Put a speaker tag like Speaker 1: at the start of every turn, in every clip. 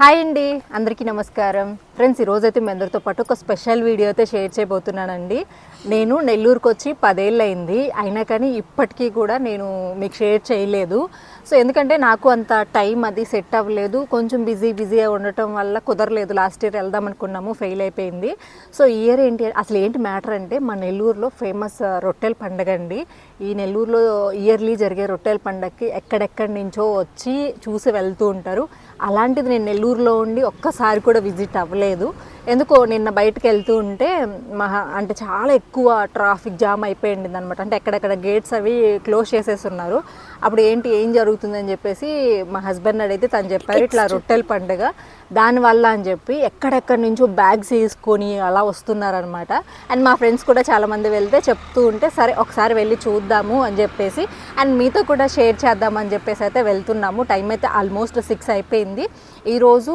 Speaker 1: Hi అండి అందరికీ నమస్కారం. ఫ్రెండ్స్ ఈరోజైతే మీ అందరితో పాటు ఒక స్పెషల్ వీడియో అయితే షేర్ చేయబోతున్నానండి. నేను నెల్లూరుకు వచ్చి పదేళ్ళు అయింది అయినా కానీ ఇప్పటికీ కూడా నేను మీకు షేర్ చేయలేదు. సో ఎందుకంటే నాకు అంత టైం అది సెట్ అవ్వలేదు. కొంచెం బిజీ బిజీ ఉండటం వల్ల కుదరలేదు. లాస్ట్ ఇయర్ వెళ్దాం అనుకున్నాము ఫెయిల్ అయిపోయింది. సో ఈ ఇయర్ ఏంటి అసలు ఏంటి మ్యాటర్ అంటే మా నెల్లూరులో ఫేమస్ రొట్టెల పండగ అండి. ఈ నెల్లూరులో ఇయర్లీ జరిగే రొట్టెల పండగకి ఎక్కడెక్కడి నుంచో వచ్చి చూసి వెళ్తూ ఉంటారు. అలాంటిది నేను నెల్లూరులో ఉండి ఒక్కసారి కూడా విజిట్ అవ్వలేదు. ఎందుకో నిన్న బయటకు వెళ్తూ ఉంటే మహా అంటే చాలా ఎక్కువ ట్రాఫిక్ జామ్ అయిపోయింది అనమాట అంటే ఎక్కడెక్కడ గేట్స్ అవి క్లోజ్ చేసేస్తున్నారు అప్పుడు ఏంటి ఏం జరుగుతుందని చెప్పేసి మా హస్బెండ్ అడిగితే తను చెప్పారు ఇట్లా రొట్టెల పండుగ దానివల్ల అని చెప్పి ఎక్కడెక్కడి నుంచో బ్యాగ్స్ వేసుకొని అలా వస్తున్నారనమాట అండ్ మా ఫ్రెండ్స్ కూడా చాలామంది వెళ్తే చెప్తూ ఉంటే సరే ఒకసారి వెళ్ళి చూద్దాము అని చెప్పేసి అండ్ మీతో కూడా షేర్ చేద్దామని చెప్పేసి అయితే వెళ్తున్నాము. టైం అయితే ఆల్మోస్ట్ సిక్స్ అయిపోయింది. ఈరోజు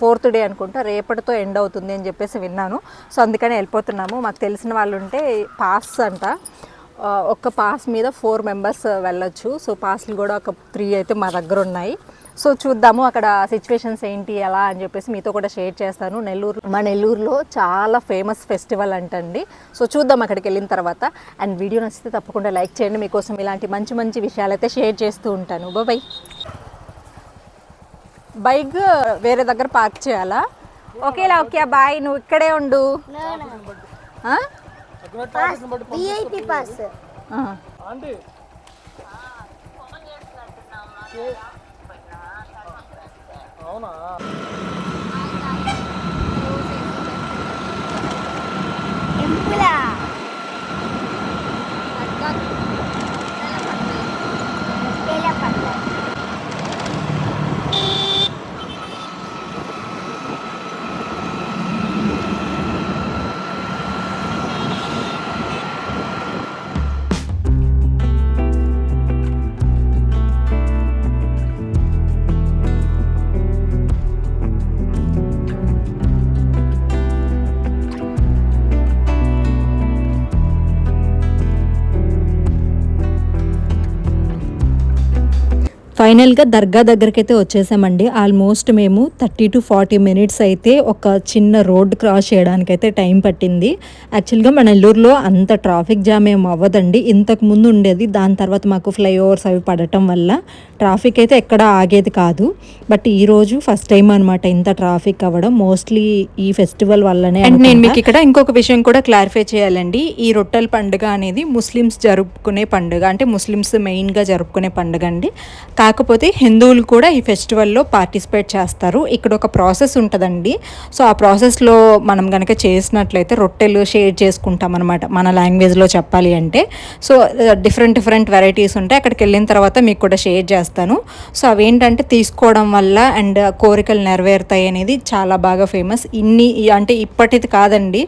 Speaker 1: ఫోర్త్ డే అనుకుంటా రేపటితో ఎండ్ అవుతుంది అని చెప్పేసి విన్నాను. సో అందుకని వెళ్ళిపోతున్నాము. మాకు తెలిసిన వాళ్ళు ఉంటే పాస్ అంట. ఒక్క పాస్ మీద ఫోర్ మెంబర్స్ వెళ్ళొచ్చు. సో పాస్లు కూడా ఒక త్రీ అయితే మా దగ్గర ఉన్నాయి. సో చూద్దాము అక్కడ సిచ్యువేషన్స్ ఏంటి ఎలా అని చెప్పేసి మీతో కూడా షేర్ చేస్తాను. నెల్లూరు మా నెల్లూరులో చాలా ఫేమస్ ఫెస్టివల్ అంటండి. సో చూద్దాం అక్కడికి వెళ్ళిన తర్వాత. అండ్ వీడియో నచ్చితే తప్పకుండా లైక్ చేయండి. మీకోసం ఇలాంటి మంచి మంచి విషయాలు అయితే షేర్ చేస్తూ ఉంటాను. బాయ్ బైక్ వేరే దగ్గర పార్క్ చేయాలా? ఓకేలా ఓకే బాయ్. నువ్వు ఇక్కడే ఉండు. ఆ?
Speaker 2: విఐపి పాస్
Speaker 1: ఆ.
Speaker 2: టెంపులా
Speaker 3: ఫైనల్గా దర్గా దగ్గరికి అయితే వచ్చేసామండి. ఆల్మోస్ట్ మేము థర్టీ టు ఫార్టీ మినిట్స్ అయితే ఒక చిన్న రోడ్ క్రాస్ చేయడానికి అయితే టైం పట్టింది. యాక్చువల్గా మన నెల్లూరులో అంత ట్రాఫిక్ జామ్ ఏం అవ్వదండి. ఇంతకు ముందు ఉండేది. దాని తర్వాత మాకు ఫ్లైఓవర్స్ అవి పడటం వల్ల ట్రాఫిక్ అయితే ఎక్కడ ఆగేది కాదు. బట్ ఈ రోజు ఫస్ట్ టైం అనమాట ఇంత ట్రాఫిక్ అవ్వడం. మోస్ట్లీ ఈ ఫెస్టివల్ వల్లనే
Speaker 1: అండ్ నేను. మీకు ఇక్కడ ఇంకొక విషయం కూడా క్లారిఫై చేయాలండి. ఈ రొట్టెల పండుగ అనేది ముస్లిమ్స్ జరుపుకునే పండుగ. అంటే ముస్లిమ్స్ మెయిన్గా జరుపుకునే పండుగ అండి. కాకపోతే హిందువులు కూడా ఈ ఫెస్టివల్లో పార్టిసిపేట్ చేస్తారు. ఇక్కడ ఒక ప్రాసెస్ ఉంటుందండి. సో ఆ ప్రాసెస్లో మనం కనుక చేసినట్లయితే రొట్టెలు షేర్ చేసుకుంటాం అనమాట మన లాంగ్వేజ్లో చెప్పాలి అంటే. సో డిఫరెంట్ డిఫరెంట్ వెరైటీస్ ఉంటాయి. అక్కడికి వెళ్ళిన తర్వాత మీకు కూడా షేర్ చేస్తాను. సో అవేంటంటే తీసుకోవడం వల్ల అండ్ కోరికలు నెరవేరుతాయి అనేది చాలా బాగా ఫేమస్. ఇన్ని అంటే ఇప్పటిది కాదండి.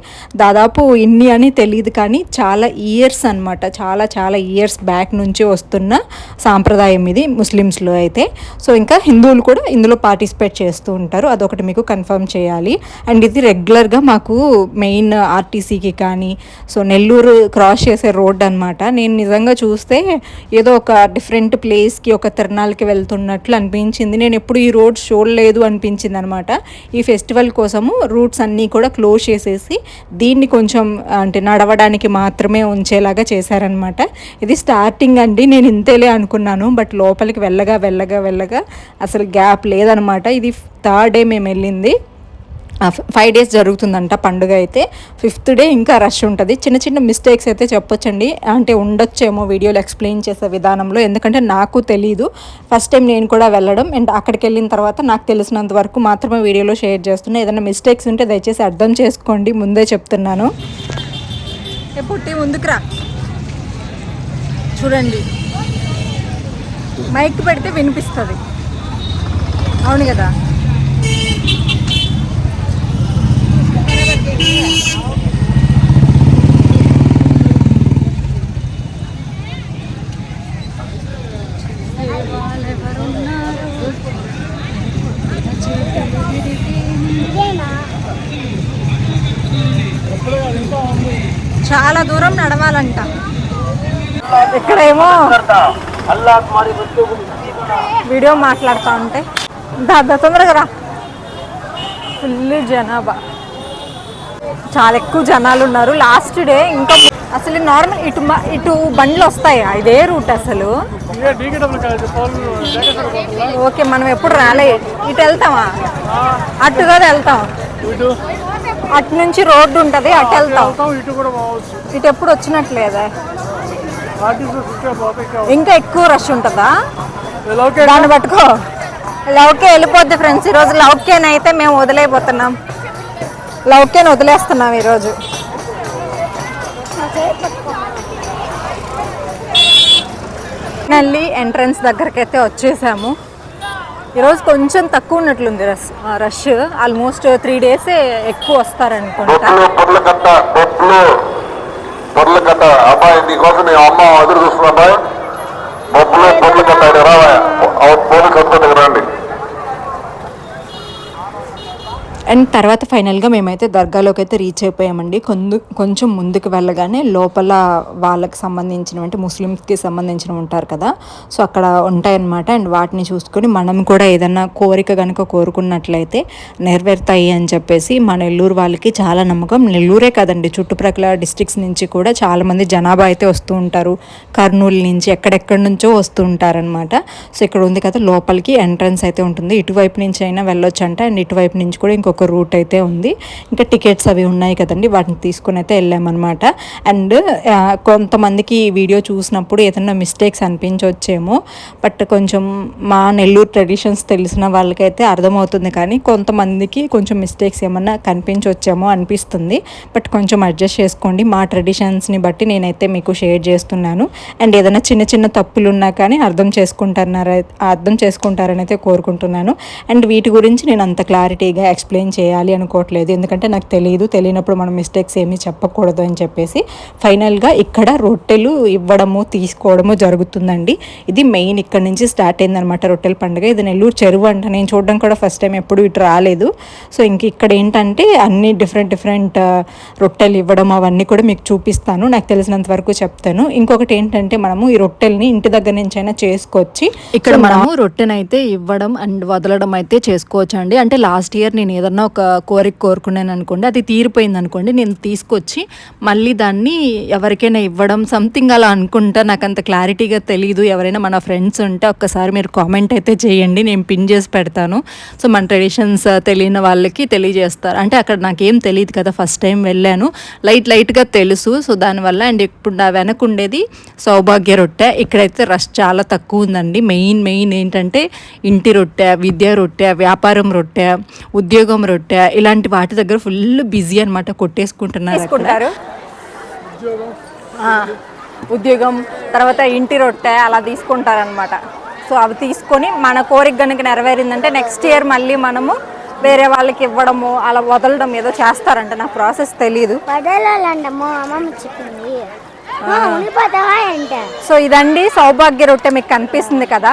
Speaker 1: దాదాపు ఇన్ని అని తెలియదు కానీ చాలా ఇయర్స్ అన్నమాట. చాలా చాలా ఇయర్స్ బ్యాక్ నుంచి వస్తున్న సాంప్రదాయం ఇది. ముస్లిం ముస్లిమ్స్లో అయితే. సో ఇంకా హిందువులు కూడా ఇందులో పార్టిసిపేట్ చేస్తూ ఉంటారు. అదొకటి మీకు కన్ఫర్మ్ చేయాలి. అండ్ ఇది రెగ్యులర్గా మాకు మెయిన్ ఆర్టీసీకి కానీ సో నెల్లూరు క్రాస్ చేసే రోడ్ అనమాట నేను నిజంగా చూస్తే ఏదో ఒక డిఫరెంట్ ప్లేస్కి ఒక తిరణాలకి వెళ్తున్నట్లు అనిపించింది. నేను ఎప్పుడు ఈ రోడ్ చూడలేదు అనిపించింది అనమాట ఈ ఫెస్టివల్ కోసము రూట్స్ అన్నీ కూడా క్లోజ్ చేసేసి దీన్ని కొంచెం అంటే నడవడానికి మాత్రమే ఉంచేలాగా చేశారనమాట ఇది స్టార్టింగ్ అండి. నేను ఇంతేలే అనుకున్నాను. బట్ లోపలికి వెళ్ళగా వెళ్ళగా వెళ్ళగా అసలు గ్యాప్ లేదనమాట. ఇది థర్డ్ డే మేము వెళ్ళింది. ఫైవ్ డేస్ జరుగుతుందంట పండుగ అయితే. ఫిఫ్త్ డే ఇంకా రష్ ఉంటుంది. చిన్న చిన్న మిస్టేక్స్ అయితే చెప్పొచ్చండి. అంటే ఉండొచ్చేమో వీడియోలో ఎక్స్ప్లెయిన్ చేసే విధానంలో. ఎందుకంటే నాకు తెలీదు. ఫస్ట్ టైం నేను కూడా వెళ్ళడం. అండ్ అక్కడికి వెళ్ళిన తర్వాత నాకు తెలిసినంత వరకు మాత్రమే వీడియోలో షేర్ చేస్తున్నా. ఏదైనా మిస్టేక్స్ ఉంటే దయచేసి అర్థం చేసుకోండి. ముందే చెప్తున్నాను. పుట్టి ముందుకురా చూడండి. మైక్ పెడితే వినిపిస్తుంది. అవును కదా? చాలా దూరం నడవాలంట. ఇక్కడేమో వీడియో మాట్లాడుతూ ఉంటే. దాదా తొందరగా రా. ఫుల్ జనాభా. చాలా ఎక్కువ జనాలు ఉన్నారు. లాస్ట్ డే ఇంకా అసలు నార్మల్ ఇటు ఇటు బండ్లు వస్తాయా? ఇదే రూట్ అసలు. ఓకే మనం ఎప్పుడు రాలే. ఇటు వెళ్తామా? అటు కదా వెళ్తాం.
Speaker 4: ఇటు.
Speaker 1: అటు నుంచి రోడ్డు ఉంటుంది అటు వెళ్తాం.
Speaker 4: ఇటు కూడా పోవచ్చు.
Speaker 1: ఇటు ఎప్పుడు వచ్చినట్లేదా
Speaker 4: ఇంకా
Speaker 1: ఇంకా ఎక్కువ రష్ ఉంటుందా? దాన్ని పట్టుకో. లవ్కే వెళ్ళిపోద్ది ఫ్రెండ్స్ ఈరోజు లవ్కేన్ అయితే మేము వదిలేకపోతున్నాం లవ్కేన్ వదిలేస్తున్నాం ఈరోజు. మళ్ళీ ఎంట్రన్స్ దగ్గరికి అయితే వచ్చేసాము. ఈరోజు కొంచెం తక్కువ ఉన్నట్లుంది రష్ రష్ ఆల్మోస్ట్ త్రీ డేసే ఎక్కువ వస్తారనుకుంటా.
Speaker 5: బొట్లు పొర్లకట్ట అబ్బాయి నీకోసం నీ అమ్మ ఎదురు చూస్తున్నా అబ్బాయి బొట్లు పొర్లకట్ట ఇక్కడ రావా
Speaker 1: అండ్ తర్వాత ఫైనల్గా మేమైతే దర్గాలోకి అయితే రీచ్ అయిపోయామండి. కొందు కొంచెం ముందుకు వెళ్ళగానే లోపల వాళ్ళకి సంబంధించిన అంటే ముస్లిమ్స్కి సంబంధించిన ఉంటారు కదా సో అక్కడ ఉంటాయన్నమాట. అండ్ వాటిని చూసుకొని మనం కూడా ఏదన్నా కోరిక కనుక కోరుకున్నట్లయితే నెరవేరుతాయి అని చెప్పేసి మా నెల్లూరు వాళ్ళకి చాలా నమ్మకం. నెల్లూరే కదండి చుట్టుప్రక్కల డిస్ట్రిక్ట్స్ నుంచి కూడా చాలామంది జనాభా అయితే వస్తూ ఉంటారు. కర్నూలు నుంచి ఎక్కడెక్కడి నుంచో వస్తూ ఉంటారనమాట సో ఇక్కడ ఉంది కదా లోపలికి ఎంట్రన్స్ అయితే ఉంటుంది. ఇటువైపు నుంచి అయినా వెళ్ళొచ్చు అంట అండ్ ఇటువైపు నుంచి కూడా ఇంకొక ఒక రూట్ అయితే ఉంది. ఇంకా టికెట్స్ అవి ఉన్నాయి కదండి వాటిని తీసుకుని అయితే వెళ్ళామన్నమాట. అండ్ కొంతమందికి ఈ వీడియో చూసినప్పుడు ఏదైనా మిస్టేక్స్ అనిపించవచ్చేమో బట్ కొంచెం మా నెల్లూరు ట్రెడిషన్స్ తెలిసిన వాళ్ళకైతే అర్థమవుతుంది కానీ కొంతమందికి కొంచెం మిస్టేక్స్ ఏమన్నా కనిపించవచ్చేమో అనిపిస్తుంది. బట్ కొంచెం అడ్జస్ట్ చేసుకోండి. మా ట్రెడిషన్స్ని బట్టి నేనైతే మీకు షేర్ చేస్తున్నాను. అండ్ ఏదైనా చిన్న చిన్న తప్పులు ఉన్నా కానీ అర్థం చేసుకుంటారన్నారా అర్థం చేసుకుంటారని అయితే కోరుకుంటున్నాను. అండ్ వీటి గురించి నేను అంత క్లారిటీగా ఎక్స్ప్లెయిన్ చేయాలి అనుకోవట్లేదు. ఎందుకంటే నాకు తెలియదు తెలియనప్పుడు మనం మిస్టేక్స్ ఏమీ చెప్పకూడదు అని చెప్పేసి ఫైనల్గా ఇక్కడ రొట్టెలు ఇవ్వడము తీసుకోవడము జరుగుతుందండి. ఇది మెయిన్ ఇక్కడ నుంచి స్టార్ట్ అయిందనమాట రొట్టెల పండుగ. ఇది నెల్లూరు చెరువు అంట. నేను చూడడం కూడా ఫస్ట్ టైం ఎప్పుడు ఇటు రాలేదు. సో ఇంక ఇక్కడ ఏంటంటే అన్ని డిఫరెంట్ డిఫరెంట్ రొట్టెలు ఇవ్వడం అవన్నీ కూడా మీకు చూపిస్తాను. నాకు తెలిసినంత వరకు చెప్తాను. ఇంకొకటి ఏంటంటే మనము ఈ రొట్టెల్ని ఇంటి దగ్గర నుంచి అయినా చేసుకొచ్చి
Speaker 3: ఇక్కడ మనము రొట్టెనైతే ఇవ్వడం అండ్ వదలడం అయితే చేసుకోవచ్చు అండి అంటే లాస్ట్ ఇయర్ నేను ఏదన్నా ఒక కోరిక కోరుకున్నాను అనుకోండి అది తీరిపోయింది అనుకోండి నేను తీసుకొచ్చి మళ్ళీ దాన్ని ఎవరికైనా ఇవ్వడం సంథింగ్ అలా అనుకుంటా. నాకు అంత క్లారిటీగా తెలియదు ఎవరైనా మన ఫ్రెండ్స్ ఉంటే ఒక్కసారి మీరు కామెంట్ అయితే చేయండి. నేను పిన్ చేసి పెడతాను. సో మన ట్రెడిషన్స్ తెలియని వాళ్ళకి తెలియజేస్తారు. అంటే అక్కడ నాకేం తెలియదు కదా ఫస్ట్ టైం వెళ్ళాను. లైట్ లైట్గా తెలుసు. సో దానివల్ల అండ్ ఇప్పుడు నా వెనక ఉండేది సౌభాగ్య రొట్టె. ఇక్కడైతే రష్ చాలా తక్కువ ఉందండి. మెయిన్ మెయిన్ ఏంటంటే ఇంటి రొట్టె విద్యా రొట్టె వ్యాపారం రొట్టె ఉద్యోగం రొట్టె ఇలాంటి వాటి దగ్గర ఫుల్ బిజీ అనమాట కొట్టేసుకుంటున్నారు
Speaker 1: ఉద్యోగం తర్వాత ఇంటి రొట్టె అలా తీసుకుంటారనమాట సో అవి తీసుకొని మన కోరిక కనుక నెరవేరిందంటే నెక్స్ట్ ఇయర్ మళ్ళీ మనము వేరే వాళ్ళకి ఇవ్వడము అలా వదలడం ఏదో చేస్తారంట. నాకు ప్రాసెస్
Speaker 2: అంటే
Speaker 1: సో ఇదండి సౌభాగ్య రొట్టె మీకు కనిపిస్తుంది కదా.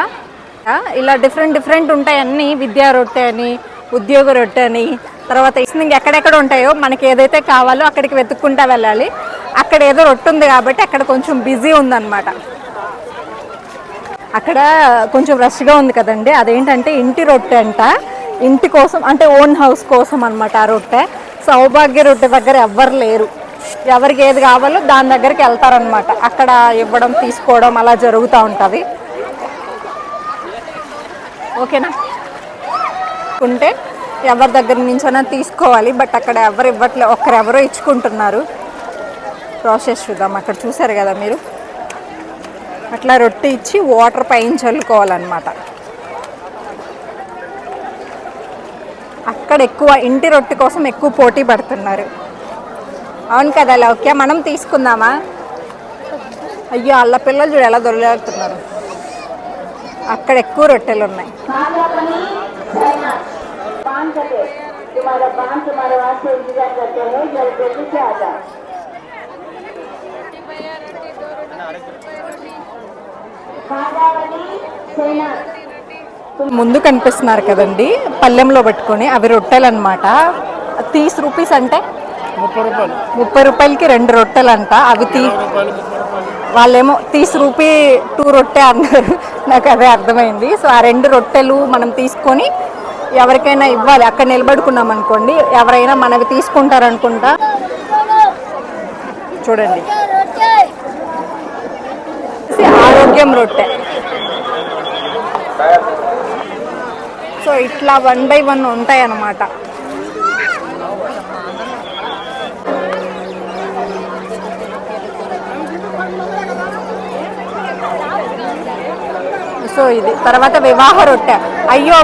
Speaker 1: ఇలా డిఫరెంట్ డిఫరెంట్ ఉంటాయి అన్ని విద్యా రొట్టె అని ఉద్యోగ రొట్టె అని తర్వాత ఇంక ఎక్కడెక్కడ ఉంటాయో మనకి ఏదైతే కావాలో అక్కడికి వెతుక్కుంటా వెళ్ళాలి. అక్కడ ఏదో రొట్టె ఉంది కాబట్టి అక్కడ కొంచెం బిజీ ఉందన్నమాట. అక్కడ కొంచెం రష్గా ఉంది కదండి. అదేంటంటే ఇంటి రొట్టె అంట. ఇంటి కోసం అంటే ఓన్ హౌస్ కోసం అనమాట ఆ రొట్టె. సౌభాగ్య రొట్టె దగ్గర ఎవ్వరు లేరు. ఎవరికి ఏది కావాలో దాని దగ్గరికి వెళ్తారనమాట అక్కడ ఇవ్వడం తీసుకోవడం అలా జరుగుతూ ఉంటుంది. ఓకేనా? ఉంటే ఎవరి దగ్గర నుంచైనా తీసుకోవాలి బట్ అక్కడ ఎవరు ఇవ్వట్లేదు ఒక్కరెవరో ఇచ్చుకుంటున్నారు. ప్రాసెస్ చూద్దాం. అక్కడ చూసారు కదా మీరు? అట్లా రొట్టె ఇచ్చి వాటర్ పైన చల్లుకోవాలన్నమాట. అక్కడ ఎక్కువ ఇంటి రొట్టె కోసం ఎక్కువ పోటీ పడుతున్నారు. అవును కదా ఓకే మనం తీసుకుందామా? అయ్యో వాళ్ళ పిల్లలు చూడు ఎలా దొరలాడుతున్నారు. అక్కడ ఎక్కువ రొట్టెలు ఉన్నాయి. ముందు కనిపిస్తున్నారు కదండి పల్లెంలో పెట్టుకొని అవి రొట్టెలు అనమాట తీస్ రూపీస్ అంటే?
Speaker 4: ముప్పై రూపాయలు.
Speaker 1: ముప్పై రూపాయలకి రెండు రొట్టెలు అంట అవి తీ వాళ్ళేమో తీసి రూపీ టూ రొట్టె అన్నారు. నాకు అదే అర్థమైంది. సో ఆ రెండు రొట్టెలు మనం తీసుకొని ఎవరికైనా ఇవ్వాలి. అక్కడ నిలబడుకున్నాం అనుకోండి. ఎవరైనా మనవి తీసుకుంటారనుకుంటా. చూడండి. ఆరోగ్యం రొట్టె. సో ఇట్లా వన్ బై వన్ ఉంటాయి అన్నమాట సో ఇది తర్వాత వివాహ రొట్టె. అయ్యో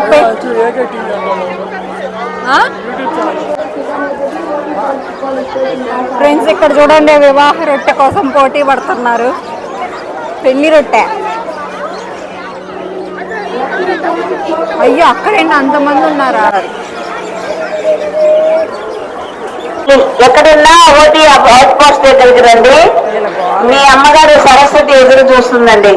Speaker 1: ఫ్రెండ్స్ ఇక్కడ చూడండి వివాహ రొట్టె కోసం పోటీ పడుతున్నారు. పెళ్ళి రొట్టె. అయ్యో అక్కడేంటి అంతమంది ఉన్నారా?
Speaker 6: ఎక్కడున్నా? ఓటీ అవుట్ పోస్ట్ దగ్గరికి రండి. మీ అమ్మగారు సరస్వతి ఎదురు చూస్తుందండి.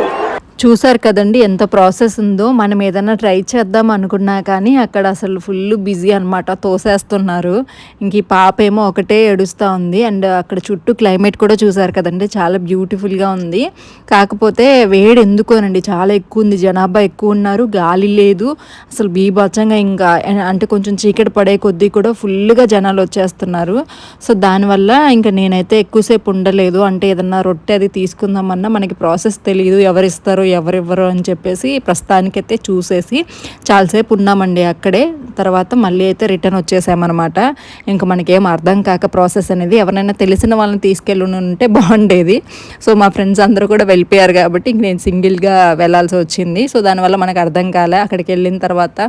Speaker 3: చూసారు కదండి ఎంత ప్రాసెస్ ఉందో. మనం ఏదైనా ట్రై చేద్దాం అనుకున్నా కానీ అక్కడ అసలు ఫుల్ బిజీ అనమాట తోసేస్తున్నారు. ఇంక ఈ పాప ఏమో ఒకటే ఏడుస్తూ ఉంది. అండ్ అక్కడ చుట్టూ క్లైమేట్ కూడా చూసారు కదండి. చాలా బ్యూటిఫుల్గా ఉంది. కాకపోతే వేడి ఎందుకోనండి. చాలా ఎక్కువ ఉంది. జనాభా ఎక్కువ ఉన్నారు. గాలి లేదు. అసలు బీభత్సంగా ఇంకా అంటే కొంచెం చీకటి పడే కొద్దీ కూడా ఫుల్గా జనాలు వచ్చేస్తున్నారు. సో దానివల్ల ఇంకా నేనైతే ఎక్కువసేపు ఉండలేదు. అంటే ఏదన్నా రొట్టె అది తీసుకుందామన్నా మనకి ప్రాసెస్ తెలియదు ఎవరు ఎవరివ్వరు అని చెప్పేసి ప్రస్తుతానికైతే చూసేసి చాలాసేపు ఉన్నామండి అక్కడే. తర్వాత మళ్ళీ అయితే రిటర్న్ వచ్చేసామన్నమాట. ఇంకా మనకేం అర్థం కాక ప్రాసెస్ అనేది ఎవరైనా తెలిసిన వాళ్ళని తీసుకెళ్ళి ఉంటే బాగుండేది. సో మా ఫ్రెండ్స్ అందరూ కూడా వెళ్ళిపోయారు కాబట్టి ఇంక నేను సింగిల్గా వెళ్ళాల్సి వచ్చింది. సో దానివల్ల మనకు అర్థం కాలే. అక్కడికి వెళ్ళిన తర్వాత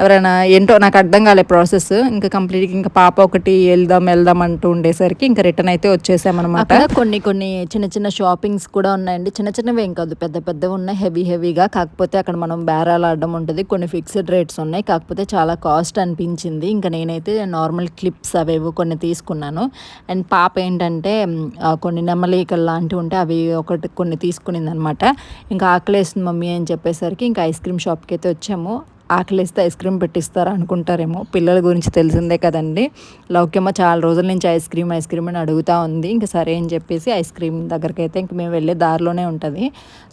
Speaker 3: ఎవరైనా ఏంటో నాకు అర్థం కాలే ప్రాసెస్. ఇంకా కంప్లీట్గా ఇంకా పాప ఒకటి వెళ్దాం వెళ్దాం అంటూ ఉండేసరికి ఇంకా రిటర్న్ అయితే వచ్చేసామన్నమాట. కొన్ని కొన్ని చిన్న చిన్న షాపింగ్స్ కూడా ఉన్నాయండి. చిన్న చిన్నవి ఏం కాదు. పెద్ద పెద్దవి ఉన్నాయి హెవీ హెవీగా కాకపోతే అక్కడ మనం బేరాలు ఆడడం ఉంటుంది. కొన్ని ఫిక్స్డ్ రేట్స్ ఉన్నాయి. కాకపోతే చాలా కాస్ట్ అనిపించింది. ఇంకా నేనైతే నార్మల్ క్లిప్స్ అవేవో కొన్ని తీసుకున్నాను. అండ్ పాప ఏంటంటే కొన్ని నెమలికలు లాంటివి ఉంటే అవి ఒకటి కొన్ని తీసుకునింది అనమాట ఇంకా ఆకలేస్తుంది మమ్మీ అని చెప్పేసరికి ఇంకా ఐస్ క్రీమ్ షాప్కి అయితే వచ్చాము. ఆకలిస్తే ఐస్ క్రీమ్ పెట్టిస్తారా అనుకుంటారేమో. పిల్లల గురించి తెలిసిందే కదండి. లౌక్యమ్మ చాలా రోజుల నుంచి ఐస్ క్రీమ్ ఐస్ క్రీమ్ అని అడుగుతూ ఉంది. ఇంకా సరే అని చెప్పేసి ఐస్ క్రీమ్ దగ్గరికి అయితే ఇంక మేము వెళ్ళే దారిలోనే ఉంటుంది.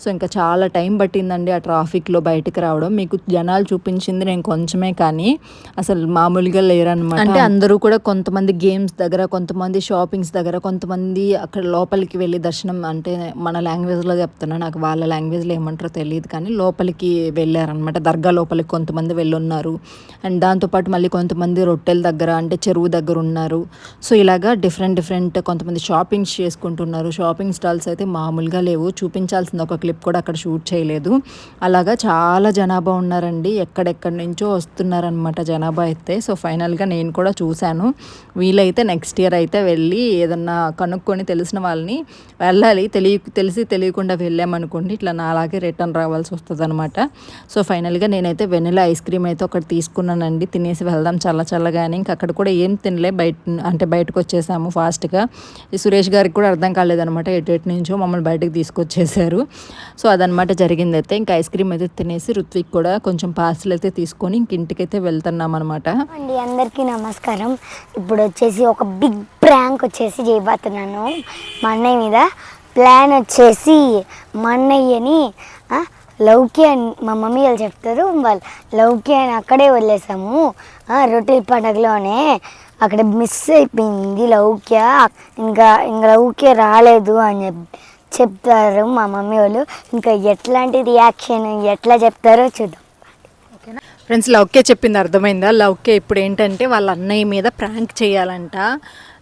Speaker 3: సో ఇంకా చాలా టైం పట్టిందండి ఆ ట్రాఫిక్లో బయటకు రావడం. మీకు జనాలు చూపించింది నేను కొంచెమే కానీ అసలు మామూలుగా లేరనమాట అంటే అందరూ కూడా కొంతమంది గేమ్స్ దగ్గర కొంతమంది షాపింగ్స్ దగ్గర కొంతమంది అక్కడ లోపలికి వెళ్ళి దర్శనం అంటే మన లాంగ్వేజ్లో చెప్తున్నా నాకు వాళ్ళ లాంగ్వేజ్లో ఏమంటారో తెలియదు కానీ లోపలికి వెళ్ళారనమాట దర్గా లోపలికి కొంత కొంతమంది వెళ్ళున్నారు. అండ్ దాంతోపాటు మళ్ళీ కొంతమంది రొట్టెల దగ్గర అంటే చెరువు దగ్గర ఉన్నారు. సో ఇలాగా డిఫరెంట్ డిఫరెంట్ కొంతమంది షాపింగ్స్ చేసుకుంటున్నారు. షాపింగ్ స్టాల్స్ అయితే మామూలుగా లేవు. చూపించాల్సింది ఒక క్లిప్ కూడా అక్కడ షూట్ చేయలేదు. అలాగా చాలా జనాభా ఉన్నారండి. ఎక్కడెక్కడి నుంచో వస్తున్నారనమాట జనాభా అయితే. సో ఫైనల్గా నేను కూడా చూశాను. వీలైతే నెక్స్ట్ ఇయర్ అయితే వెళ్ళి ఏదన్నా కనుక్కొని తెలిసిన వాళ్ళని వెళ్ళాలి. తెలియ తెలిసి తెలియకుండా వెళ్ళామనుకోండి ఇట్లా నా అలాగే రిటర్న్ రావాల్సి వస్తుంది అనమాట సో ఫైనల్గా నేనైతే వెనిలా ఐస్ క్రీమ్ అయితే ఒకటి తీసుకున్నానండి. తినేసి వెళ్దాం చల్ల చల్లగానే ఇంకా అక్కడ కూడా ఏం తినలే. బయట అంటే బయటకు వచ్చేసాము ఫాస్ట్గా. ఈ సురేష్ గారికి కూడా అర్థం కాలేదనమాట ఎటు ఎటు నుంచో మమ్మల్ని బయటకు తీసుకొచ్చేసారు. సో అదనమాట జరిగింది అయితే. ఇంకా ఐస్ క్రీమ్ అయితే తినేసి రుత్విక్ కూడా కొంచెం పార్సల్ అయితే తీసుకొని ఇంక ఇంటికైతే వెళ్తున్నాం అనమాట
Speaker 2: అండి అందరికీ నమస్కారం. ఇప్పుడు వచ్చేసి ఒక బిగ్ ప్రాంక్ వచ్చేసి చేయబోతున్నాను. మా అన్నయ్య మీద ప్లాన్ వచ్చేసి మా అన్నయ్యని ఆ, లౌకి అని మా మమ్మీ వాళ్ళు చెప్తారు వాళ్ళు లౌకి అని అక్కడే వదిలేసాము. ఆ, రొట్టెల పండగలోనే అక్కడ మిస్ అయిపోయింది లౌక్య ఇంకా ఇంకా లౌక్య రాలేదు అని చెప్పి చెప్తారు మా మమ్మీ వాళ్ళు. ఇంకా ఎట్లాంటి రియాక్షన్ ఎట్లా చెప్తారో చూద్దాం.
Speaker 1: ఫ్రెండ్స్ లౌక్య చెప్పింది అర్థమైందా? లౌక్య ఇప్పుడు ఏంటంటే వాళ్ళ అన్నయ్య మీద ప్రాంక్ చేయాలంట.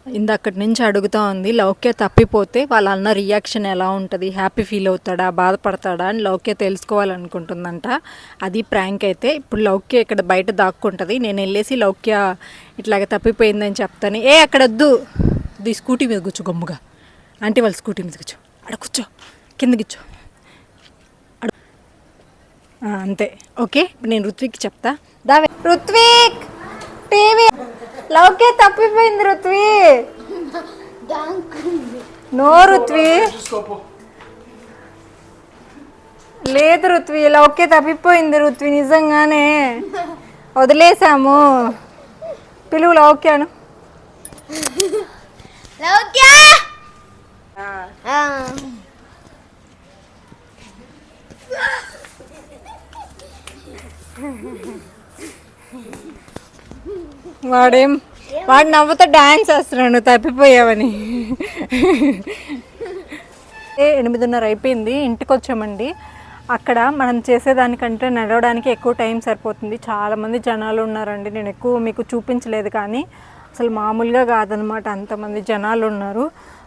Speaker 1: ఇందక్కడి నుంచి అడుగుతా ఉంది లౌక్య తప్పిపోతే వాళ్ళ అన్న రియాక్షన్ ఎలా ఉంటుంది? హ్యాపీ ఫీల్ అవుతాడా? బాధపడతాడా? అని లౌక్య తెలుసుకోవాలనుకుంటుందంట. అది ప్రాంక్ అయితే ఇప్పుడు లౌక్య ఇక్కడ బయట దాక్కుంటుంది. నేను వెళ్ళేసి లౌక్య ఇట్లాగ తప్పిపోయిందని చెప్తాను ఏ అక్కడ వద్దు ది స్కూటీ మీద కూర్చో గమ్ముగా. అంటే వాళ్ళు స్కూటీ మీద కూర్చో. అక్కడ కూర్చో. కిందకిచ్చో కూర్చో. అంతే. ఓకే? ఇప్పుడు నేను ఋత్విక్ చెప్తా. దావే ఋత్విక్ టీవీ లవ్కే తప్పిపోయింది రుత్వి నో రుత్వి లేదు రుత్వి లవ్కే తప్పిపోయింది రుత్వి నిజంగానే. వదిలేసాము పిలువు లవ్క్యాను లవ్క్యా వాడేం వాడు నవ్వుతో డాన్స్ వేస్తున్నాడు తప్పిపోయావని. ఏ ఎనిమిదిన్నర అయిపోయింది ఇంటికి వచ్చామండి అక్కడ మనం చేసేదానికంటే నడవడానికి ఎక్కువ టైం సరిపోతుంది. చాలామంది జనాలు ఉన్నారండి నేను ఎక్కువ మీకు చూపించలేదు కానీ అసలు మామూలుగా కాదనమాట అంతమంది జనాలు ఉన్నారు.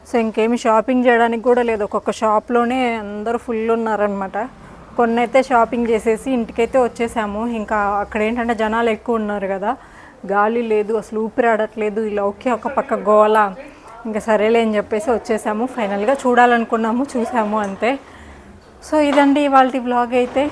Speaker 1: సో ఇంకేమి షాపింగ్ చేయడానికి కూడా లేదు. ఒక్కొక్క షాప్లోనే అందరూ ఫుల్ ఉన్నారనమాట. కొన్ని అయితే షాపింగ్ చేసేసి ఇంటికైతే వచ్చేసాము. ఇంకా అక్కడ ఏంటంటే జనాలు ఎక్కువ ఉన్నారు కదా. గాలి లేదు అసలు ఊపిరాడట్లేదు ఇలా ఒకే ఒక పక్క గోల. ఇంకా సరేలే అని చెప్పేసి వచ్చేసాము. ఫైనల్గా చూడాలనుకున్నాము చూసాము అంతే. సో ఇదండి ఇవాళ వ్లాగ్ అయితే.